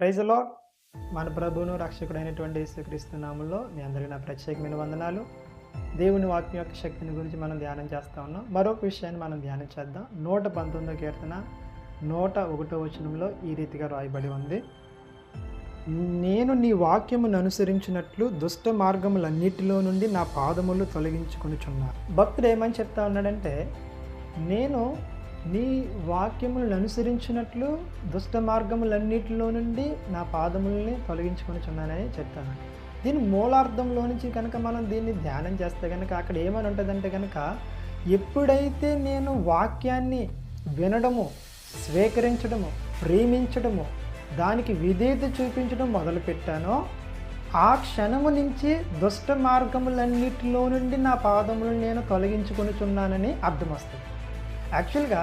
ప్రైజ్లో మన ప్రభువును రక్షకుడైనటువంటి యేసుక్రీస్తు నామంలో మీ అందరికీ నా ప్రత్యేకమైన వందనాలు. దేవుని వాక్యం యొక్క శక్తిని గురించి మనం ధ్యానం చేస్తా ఉన్నాం. మరొక విషయాన్ని మనం ధ్యానం చేద్దాం. నూట పంతొమ్మిదో కీర్తన నూట ఒకటో వచనంలో ఈ రీతిగా రాయబడి ఉంది. నేను నీ వాక్యమును అనుసరించినట్లు దుష్ట మార్గములన్నిటిలో నుండి నా పాదములు తొలగించుకొనుచున్నా. భక్తుడు ఏమని చెప్తా ఉన్నాడంటే నేను నీ వాక్యములను అనుసరించినట్లు దుష్ట మార్గములన్నిటిలో నుండి నా పాదములని తొలగించుకొనుచున్నానని చెప్తాను. దీని మూలార్థంలో నుంచి కనుక మనం దీన్ని ధ్యానం చేస్తే కనుక అక్కడ ఏమని ఉంటుందంటే కనుక ఎప్పుడైతే నేను వాక్యాన్ని వినడము స్వీకరించడము ప్రేమించడము దానికి విధేయత చూపించడం మొదలుపెట్టానో ఆ క్షణము నుంచి దుష్ట మార్గములన్నిటిలో నుండి నా పాదములను నేను తొలగించుకొనుచున్నానని అర్థం వస్తుంది యాక్చువల్గా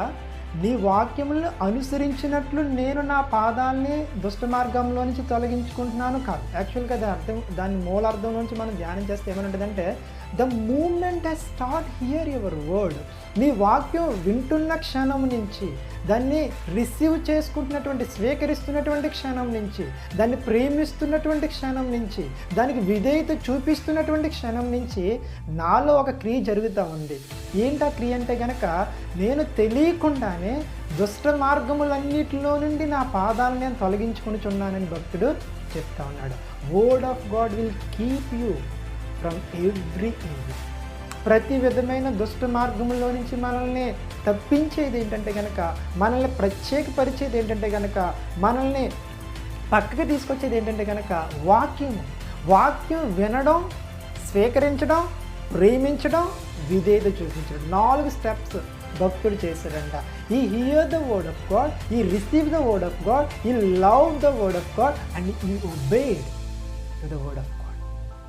నీ వాక్యములను అనుసరించినట్లు నేను నా పాదాలని దుష్ట మార్గంలో నుంచి తొలగించుకుంటున్నాను కాదు. యాక్చువల్గా దాని అర్థం దాని మూలార్థంలోంచి మనం ధ్యానం చేస్తే ఏమనుంటుందంటే the moment has start here your word నీ వాక్యం వింటున్న క్షణం నుంచి దాన్ని రిసీవ్ చేసుకుంటున్నటువంటి స్వీకరిస్తున్నటువంటి క్షణం నుంచి దాన్ని ప్రేమిస్తున్నటువంటి క్షణం నుంచి దానికి విధేయత చూపిస్తున్నటువంటి క్షణం నుంచి నాలో ఒక క్రియ జరుగుతూ ఉంది. ఏంటి ఆ క్రియ అంటే కనుక నేను తెలియకుండానే దుష్ట మార్గములన్నిటిలో నుండి నా పాదాలను నేను తొలగించుకుని చున్నానని భక్తుడు చెప్తా ఉన్నాడు. Word of God will keep you from every evil ప్రతి విధమైన దుష్ట మార్గంలో నుంచి మనల్ని తప్పించేది ఏంటంటే కనుక మనల్ని ప్రత్యేకపరిచేది ఏంటంటే కనుక మనల్ని పక్కకి తీసుకొచ్చేది ఏంటంటే కనుక వాక్యం వాక్యం వినడం స్వీకరించడం ప్రేమించడం విధేయత చూపించడం. నాలుగు స్టెప్స్ భక్తుడు చేశాడంట. ఈ hear the word of God ఈ receive the word of God ఈ love the word of God and ఈ obey the word of God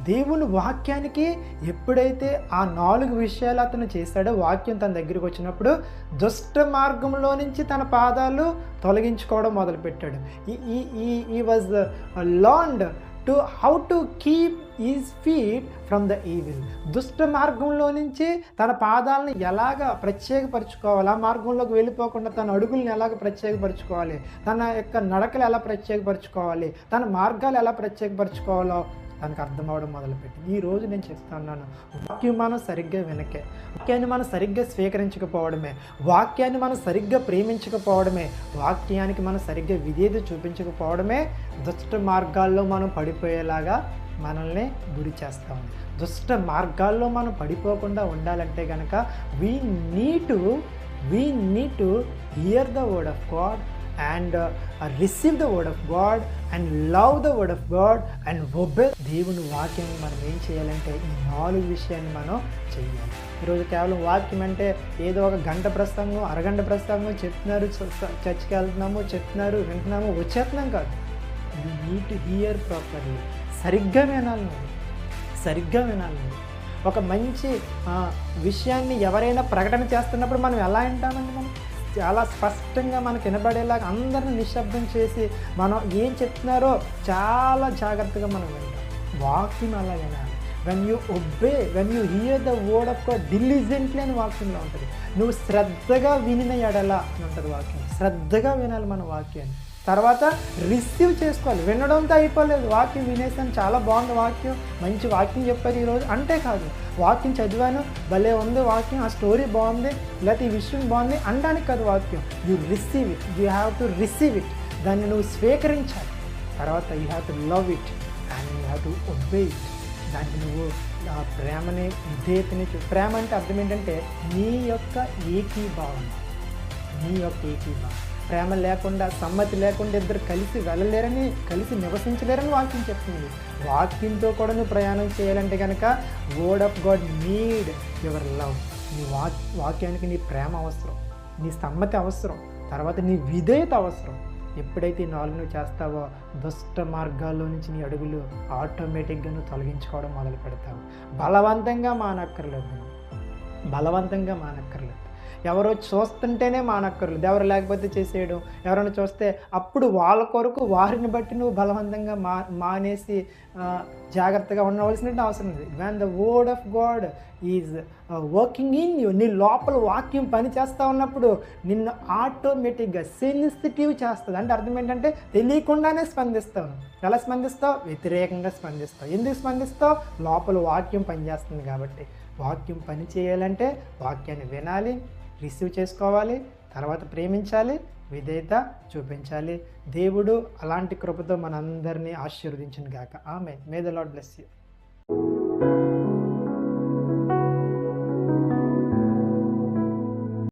దేవుని వాక్యానికి ఎప్పుడైతే ఆ నాలుగు విషయాలు అతను చేశాడో వాక్యం తన దగ్గరికి వచ్చినప్పుడు దుష్ట మార్గంలో నుంచి తన పాదాలు తొలగించుకోవడం మొదలుపెట్టాడు. ఈ ఈ ఈ ఈ was land to how to keep his feet from the evil దుష్ట మార్గంలో నుంచి తన పాదాలను ఎలాగ ప్రత్యేకపరచుకోవాలి? ఆ మార్గంలోకి వెళ్ళిపోకుండా తన అడుగులను ఎలాగ ప్రత్యేకపరచుకోవాలి? తన యొక్క నడకలు ఎలా ప్రత్యేకపరచుకోవాలి? తన మార్గాలు ఎలా ప్రత్యేకపరచుకోవాలో దానికి అర్థం అవడం మొదలుపెట్టింది. ఈ రోజు నేను చెప్తున్నాను వాక్యం మనం సరిగ్గా వెనకే వాక్యాన్ని మనం సరిగ్గా స్వీకరించకపోవడమే వాక్యాన్ని మనం సరిగ్గా ప్రేమించకపోవడమే వాక్యానికి మనం సరిగ్గా విధేయత చూపించకపోవడమే దుష్ట మార్గాల్లో మనం పడిపోయేలాగా మనల్ని గురి చేస్తాం దుష్ట మార్గాల్లో మనం పడిపోకుండా ఉండాలంటే కనుక we need to we need to hear the word of God and receive the word of God and love the word of God and obey దేవుని వాక్యం మనం ఏం చేయాలంటే ఈ నాలుగు విషయాన్ని మనం చేయాలి. ఈరోజు కేవలం వాక్యం అంటే ఏదో ఒక గంట ప్రసంగం అరగంట ప్రసంగం చెప్తున్నారు చ- చర్చికి వెళ్తున్నాము చెప్తున్నారు వింటున్నాము వచ్చేస్తున్నాం కాదు. You need to hear properly సరిగ్గా వినాలి నువ్వు. సరిగ్గా వినాలి నువ్వు. ఒక మంచి విషయాన్ని ఎవరైనా ప్రకటన చేస్తున్నప్పుడు మనం ఎలా వింటామండి మనం? చాలా స్పష్టంగా మనకు వినబడేలాగా అందరిని నిశ్శబ్దం చేసి మనం ఏం చెప్తున్నారో చాలా జాగ్రత్తగా మనం వింటాం. వాక్యం అలా వినాలి. When you obey when you hear the word of God diligently అని వాక్యంలో ఉంటుంది. నువ్వు శ్రద్ధగా వినిన ఎడల అని ఉంటుంది వాక్యం. శ్రద్ధగా వినాలి మన వాక్యాన్ని. తర్వాత రిసీవ్ చేసుకోవాలి. వినడంతో అయిపోలేదు. వాక్యం వినేసాను చాలా బాగుంది వాక్యం. మంచి వాక్యం చెప్పారు ఈరోజు. అంటే కాదు. వాక్యం చదివాను. భలే ఉంది వాక్యం. ఆ స్టోరీ బాగుంది. లేకపోతే ఈ విషయం బాగుంది అనడానికి కాదు వాక్యం. You receive it you have to receive it దాన్ని నువ్వు స్వీకరించాలి. తర్వాత you have to love it and you have to obey it దానికి నువ్వు ఆ ప్రేమని విధేయతని ప్రేమ అంటే అర్థం ఏంటంటే నీ యొక్క ఏకీభావన నీ యొక్క ఏకీభావన ప్రేమ లేకుండా సమ్మతి లేకుండా ఇద్దరు కలిసి వెళ్ళలేరని కలిసి నివసించలేరని వాక్యం చెప్తుంది. వాక్యంతో కూడా నువ్వు ప్రయాణం చేయాలంటే కనుక word of God need your love నీ వాక్ వాక్యానికి నీ ప్రేమ అవసరం నీ సమ్మతి అవసరం తర్వాత నీ విధేయత అవసరం. ఎప్పుడైతే నాలుగు నువ్వు చేస్తావో దుష్ట మార్గాల్లో నుంచి నీ అడుగులు ఆటోమేటిక్గా నువ్వు తొలగించుకోవడం మొదలు పెడతావు బలవంతంగా మానక్కర్లేదు బలవంతంగా మానక్కర్లేదు. ఎవరో చూస్తుంటేనే మానక్కర్లేదు ఎవరు లేకపోతే చేసేయడం. ఎవరైనా చూస్తే అప్పుడు వాళ్ళ కొరకు వారిని బట్టి నువ్వు బలవంతంగా మా మానేసి జాగ్రత్తగా ఉండవలసిన అవసరం ఉంది when the word of God is working in you నీ లోపల వాక్యం పని చేస్తూ ఉన్నప్పుడు నిన్ను ఆటోమేటిక్గా సెన్సిటివ్ చేస్తుంది. అంటే అర్థం ఏంటంటే తెలియకుండానే స్పందిస్తావు. ఎలా స్పందిస్తావు? వ్యతిరేకంగా స్పందిస్తావు. ఎందుకు స్పందిస్తావు? లోపల వాక్యం పనిచేస్తుంది కాబట్టి. వాక్యం పని చేయాలంటే వాక్యాన్ని వినాలి. రిసీవ్ చేసుకోవాలి తర్వాత ప్రేమించాలి విధేయత చూపించాలి. దేవుడు అలాంటి కృపతో మనందరినీ ఆశీర్వదించిన గాక. ఆమె may the lord bless you